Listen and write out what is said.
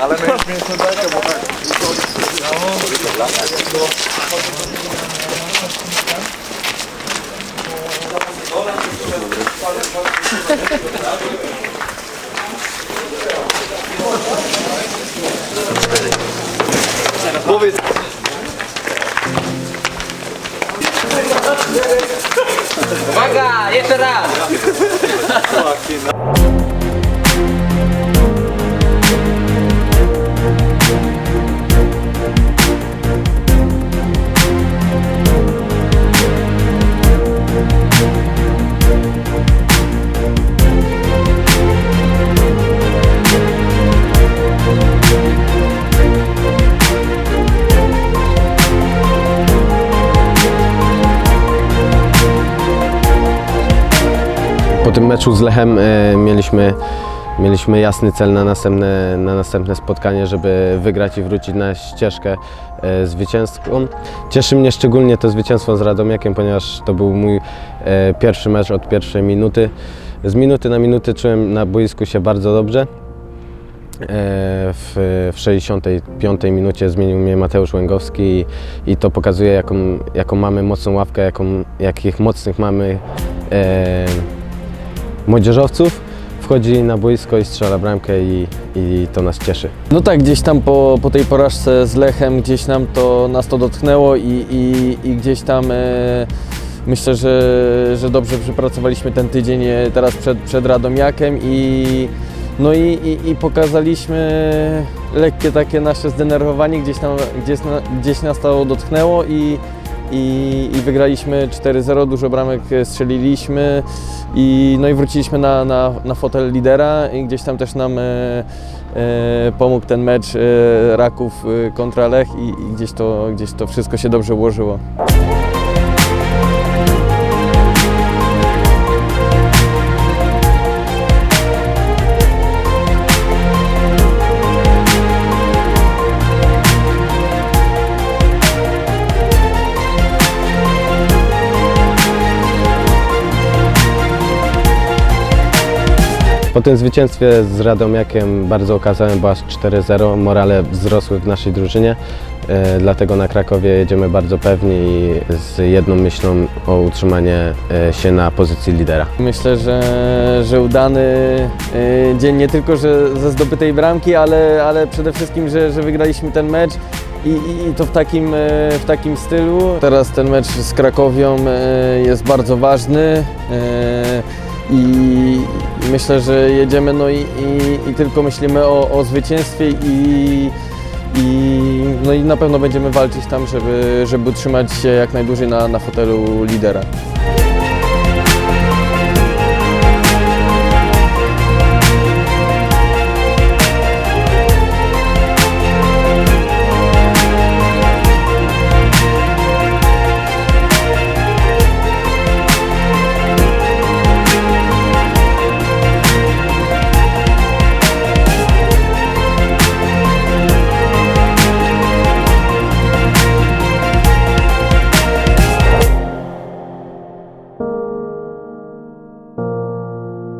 Ale my mieliśmy bekę, bo tak. Powiedz. Uwaga, jeszcze raz! Po tym meczu z Lechem e, mieliśmy, mieliśmy jasny cel na następne, na następne spotkanie, żeby wygrać i wrócić na ścieżkę e, zwycięską. Cieszy mnie szczególnie to zwycięstwo z Radomiakiem, ponieważ to był mój e, pierwszy mecz od pierwszej minuty. Z minuty na minutę czułem na boisku się bardzo dobrze. W, w 65 minucie zmienił mnie Mateusz Łęgowski i, i to pokazuje, jaką, jaką mamy mocną ławkę, jaką, jakich mocnych mamy młodzieżowców. Wchodzi na boisko i strzela bramkę i, i to nas cieszy. No tak, gdzieś tam po, po tej porażce z Lechem, gdzieś nam to, nas to dotknęło i, i, i gdzieś tam e, myślę, że, że dobrze przepracowaliśmy ten tydzień e, teraz przed, przed Radomiakiem i no i, i, i pokazaliśmy lekkie takie nasze zdenerwowanie, gdzieś, tam, gdzieś, gdzieś nas to dotknęło i, i, i wygraliśmy 4-0, dużo bramek e, strzeliliśmy i, no i wróciliśmy na, na, na fotel lidera i gdzieś tam też nam e, e, pomógł ten mecz e, Raków e, kontra Lech i, i gdzieś, to, gdzieś to wszystko się dobrze ułożyło. Po tym zwycięstwie z Radomiakiem bardzo okazałem, bo aż 4-0, morale wzrosły w naszej drużynie, e, dlatego na Krakowie jedziemy bardzo pewni i z jedną myślą o utrzymanie e, się na pozycji lidera. Myślę, że, że udany e, dzień nie tylko że ze zdobytej bramki, ale, ale przede wszystkim, że, że wygraliśmy ten mecz i, i, to w takim, w takim stylu. Teraz ten mecz z Krakowią jest bardzo ważny i myślę, że jedziemy no i, i, i tylko myślimy o, o zwycięstwie i, i, no i na pewno będziemy walczyć tam, żeby, żeby utrzymać się jak najdłużej na, na fotelu lidera.